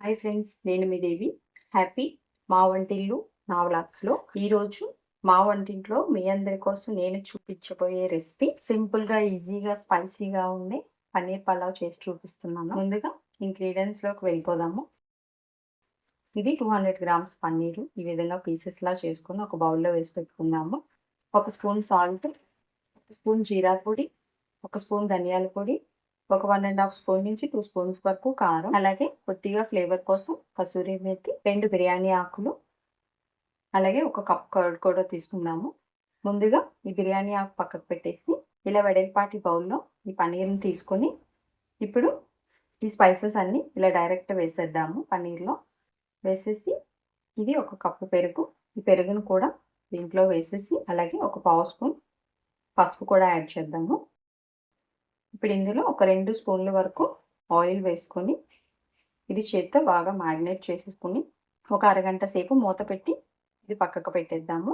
Hi friends నేను మీ దేవి. Happy మా వంటిల్లు నా వ్లాగ్స్లో ఈరోజు మా వంటింట్లో మీ అందరి కోసం నేను చూపించబోయే రెసిపీ సింపుల్గా ఈజీగా స్పైసీగా ఉండే పన్నీర్ పలావ్ చేసి చూపిస్తున్నాను. ముందుగా ఇంగ్రీడియంట్స్లోకి వెళ్ళిపోదాము. ఇది టూ హండ్రెడ్ గ్రామ్స్ పన్నీరు. ఈ విధంగా పీసెస్లా చేసుకొని ఒక బౌల్లో వేసి పెట్టుకుందాము. ఒక స్పూన్ సాల్ట్ ఒక స్పూన్ జీరా పొడి ఒక స్పూన్ ధనియాల పొడి ఒక వన్ అండ్ హాఫ్ స్పూన్ నుంచి టూ స్పూన్స్ వరకు కారం అలాగే కొద్దిగా ఫ్లేవర్ కోసం కసూరి మెత్తి రెండు బిర్యానీ ఆకులు అలాగే ఒక కప్ కర్డ్ కూడా తీసుకుందాము. ముందుగా ఈ బిర్యానీ ఆకు పక్కకు పెట్టేసి ఇలా వెడల్పాటి బౌల్లో ఈ పన్నీర్ని తీసుకొని ఇప్పుడు ఈ స్పైసెస్ అన్నీ ఇలా డైరెక్ట్ వేసేద్దాము పన్నీర్లో. వేసేసి ఇది ఒక కప్పు పెరుగు ఈ పెరుగును కూడా దీంట్లో వేసేసి అలాగే ఒక పావు స్పూన్ పసుపు కూడా యాడ్ చేద్దాము. ఇప్పుడు ఇందులో ఒక రెండు స్పూన్ల వరకు ఆయిల్ వేసుకొని ఇది చేత్తో బాగా మ్యారినేట్ చేసేసుకుని ఒక అరగంట సేపు మూత పెట్టి ఇది పక్కకు పెట్టేద్దాము.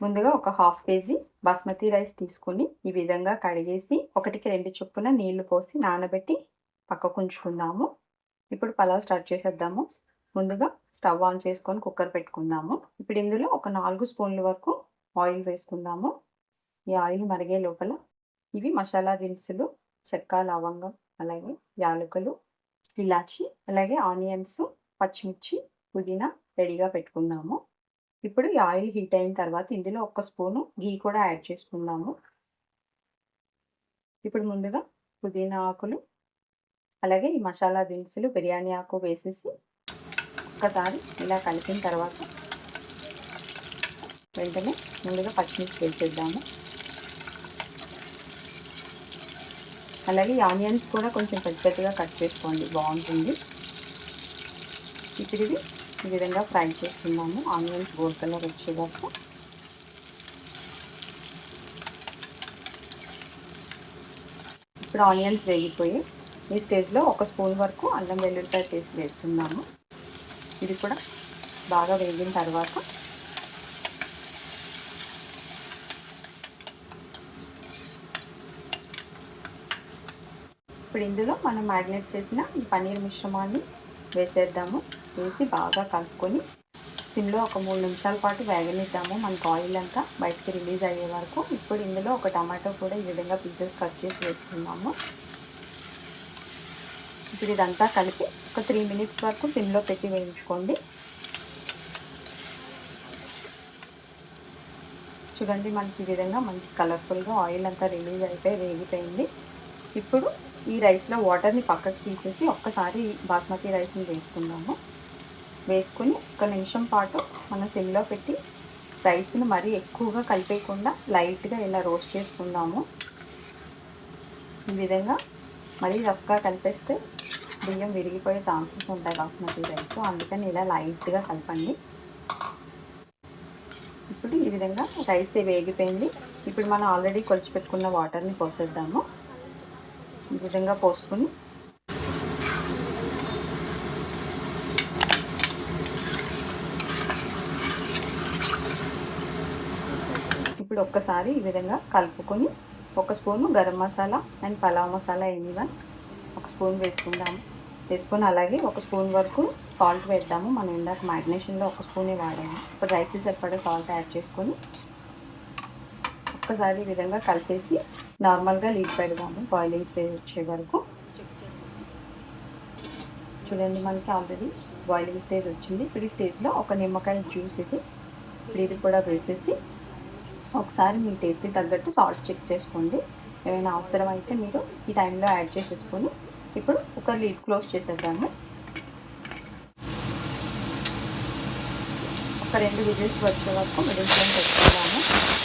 ముందుగా ఒక హాఫ్ కేజీ బాస్మతి రైస్ తీసుకొని ఈ విధంగా కడిగేసి ఒకటికి రెండు చొప్పున నీళ్ళు పోసి నానబెట్టి పక్కకు ఉంచుకుందాము. ఇప్పుడు పలావ్ స్టార్ట్ చేసేద్దాము. ముందుగా స్టవ్ ఆన్ చేసుకొని కుక్కర్ పెట్టుకుందాము. ఇప్పుడు ఇందులో ఒక నాలుగు స్పూన్ల వరకు ఆయిల్ వేసుకుందాము. ఈ ఆయిల్ మరిగే లోపల ఇవి మసాలా దినుసులు చెక్క లవంగం అలాగే యాలకులు ఇలాచి అలాగే ఆనియన్స్ పచ్చిమిర్చి పుదీనా రెడీగా పెట్టుకుందాము ఇప్పుడు ఈ ఆయిల్ హీట్ అయిన తర్వాత ఇందులో ఒక స్పూను గీ కూడా యాడ్ చేసుకుందాము. ఇప్పుడు ముందుగా పుదీనా ఆకులు అలాగే ఈ మసాలా దినుసులు బిర్యానీ ఆకు వేసేసి ఒక్కసారి ఇలా కలిపిన తర్వాత వెంటనే ముందుగా పచ్చిమిర్చి వేసేద్దాము. అలాగే ఆనియన్స్ కూడా కొంచెం పెద్ద పెద్దగా కట్ చేసుకోండి. బాగుంటుంది. ఇప్పుడు ఇది ఈ విధంగా ఫ్రై చేస్తున్నాము ఆనియన్స్ గోల్డ్ కలర్ వచ్చేదాకా. ఇప్పుడు ఆనియన్స్ వేగిపోయి ఈ స్టేజ్లో ఒక స్పూన్ వరకు అల్లం వెల్లుల్లిపాయ పేస్ట్ వేస్తున్నాము. ఇది కూడా బాగా వేగిన తర్వాత ఇప్పుడు ఇందులో మనం మ్యారినేట్ చేసిన ఈ పన్నీర్ మిశ్రమాన్ని వేసేద్దాము. వేసి బాగా కలుపుకొని సిమ్లో ఒక మూడు నిమిషాల పాటు వేగనిద్దాము. మనకు ఆయిల్ అంతా బయటికి రిలీజ్ అయ్యే వరకు ఇప్పుడు ఇందులో ఒక టమాటో కూడా ఈ విధంగా పీసెస్ కట్ చేసి వేసుకుందాము. ఇప్పుడు ఇదంతా కలిపి ఒక త్రీ మినిట్స్ వరకు సిమ్లో పెట్టి వేయించుకోండి. చూడండి మనకి ఈ విధంగా మంచి కలర్ఫుల్గా ఆయిల్ అంతా రిలీజ్ అయిపోయి వేగిపోయింది. ఇప్పుడు ఈ రైస్లో వాటర్ని పక్కకు తీసేసి ఒక్కసారి బాస్మతి రైస్ని వేసుకుందాము. వేసుకుని ఒక నిమిషం పాటు మన సిమ్లో పెట్టి రైస్ని మరీ ఎక్కువగా కలిపేయకుండా లైట్గా ఇలా రోస్ట్ చేసుకుందాము. ఈ విధంగా మరీ రఫ్గా కలిపేస్తే బియ్యం విరిగిపోయే ఛాన్సెస్ ఉంటాయి బాస్మతి రైస్ అందుకని ఇలా లైట్గా కలపండి. ఇప్పుడు ఈ విధంగా రైస్ వేగిపోయింది. ఇప్పుడు మనం ఆల్రెడీ కొలిచిపెట్టుకున్న వాటర్ని పోసేద్దాము. ఈ విధంగా పోసుకొని ఇప్పుడు ఒక్కసారి ఈ విధంగా కలుపుకొని ఒక spoon garam masala and pulao masala any one ఒక స్పూన్ వేసుకుందాము. వేసుకొని అలాగే ఒక స్పూన్ వరకు సాల్ట్ వేద్దాము. మనం ఇందాక మ్యాగ్నేషన్లో ఒక స్పూనే వాడాము. ఇప్పుడు రైస్ సరిపడే సాల్ట్ యాడ్ చేసుకొని ఒక్కసారి ఈ విధంగా కలిపేసి నార్మల్గా లీడ్ పెడదాము బాయిలింగ్ స్టేజ్ వచ్చే వరకు చూడండి మనకి ఆల్రెడీ బాయిలింగ్ స్టేజ్ వచ్చింది. ఇప్పుడు ఈ స్టేజ్లో ఒక నిమ్మకాయ జ్యూస్ ఇది ఇప్పుడు ఇది కూడా వేసేసి ఒకసారి మీ టేస్ట్కి తగ్గట్టు సాల్ట్ చెక్ చేసుకోండి. ఏమైనా అవసరం అయితే మీరు ఈ టైంలో యాడ్ చేసేసుకొని ఇప్పుడు ఒక లీడ్ క్లోజ్ చేసేద్దాము. ఒక రెండు విజిల్స్ వచ్చే వరకు మిడిల్ ఫ్లేమ్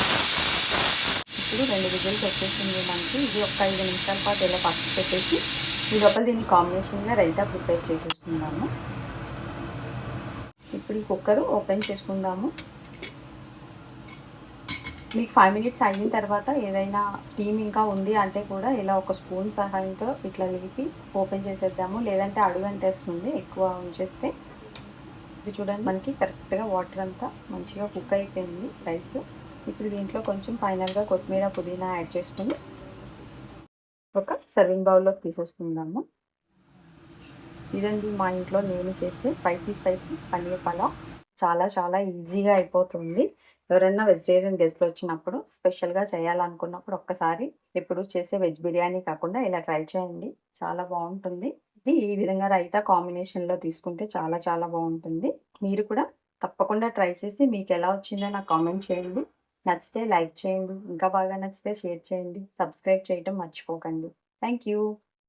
ఇప్పుడు రెండు విజిల్స్ వచ్చేసింది మనకి. ఇది ఒక ఐదు నిమిషాల పాటు ఇలా పక్కకు పెట్టేసి ఈ లోపల దీన్ని కాంబినేషన్గా రైతా ప్రిపేర్ చేసేసుకుందాము. ఇప్పుడు ఈ కుక్కర్ ఓపెన్ చేసుకుందాము. మీకు ఫైవ్ మినిట్స్ అయిన తర్వాత ఏదైనా స్టీమ్ ఇంకా ఉంది అంటే కూడా ఇలా ఒక స్పూన్ సహాయంతో ఇట్లా లేపి ఓపెన్ చేసేద్దాము. లేదంటే అడుగు అంటేస్తుంది ఎక్కువ ఉంచేస్తే. ఇది చూడండి మనకి కరెక్ట్గా వాటర్ అంతా మంచిగా కుక్ అయిపోయింది. రైస్ ఇప్పుడు దీంట్లో కొంచెం ఫైనల్గా కొత్తిమీర పుదీనా యాడ్ చేసుకొని ఒక సర్వింగ్ బౌల్లోకి తీసేసుకుందాము. ఇదండి మా ఇంట్లో నేను చేసే స్పైసీ స్పైసీ పన్నీర్ పలావ్. చాలా చాలా ఈజీగా అయిపోతుంది. ఎవరైనా వెజిటేరియన్ గెస్ట్లు వచ్చినప్పుడు స్పెషల్గా చేయాలనుకున్నప్పుడు ఒక్కసారి ఎప్పుడు చేసే వెజ్ బిర్యానీ కాకుండా ఇలా ట్రై చేయండి. చాలా బాగుంటుంది. ఇది ఈ విధంగా రైతా కాంబినేషన్లో తీసుకుంటే చాలా చాలా బాగుంటుంది. మీరు కూడా తప్పకుండా ట్రై చేసి మీకు ఎలా వచ్చిందో నాకు కామెంట్ చేయండి. నచ్చితే లైక్ చేయండి ఇంకా బాగా నచ్చితే షేర్ చేయండి సబ్స్క్రైబ్ చేయటం మర్చిపోకండి. Thank you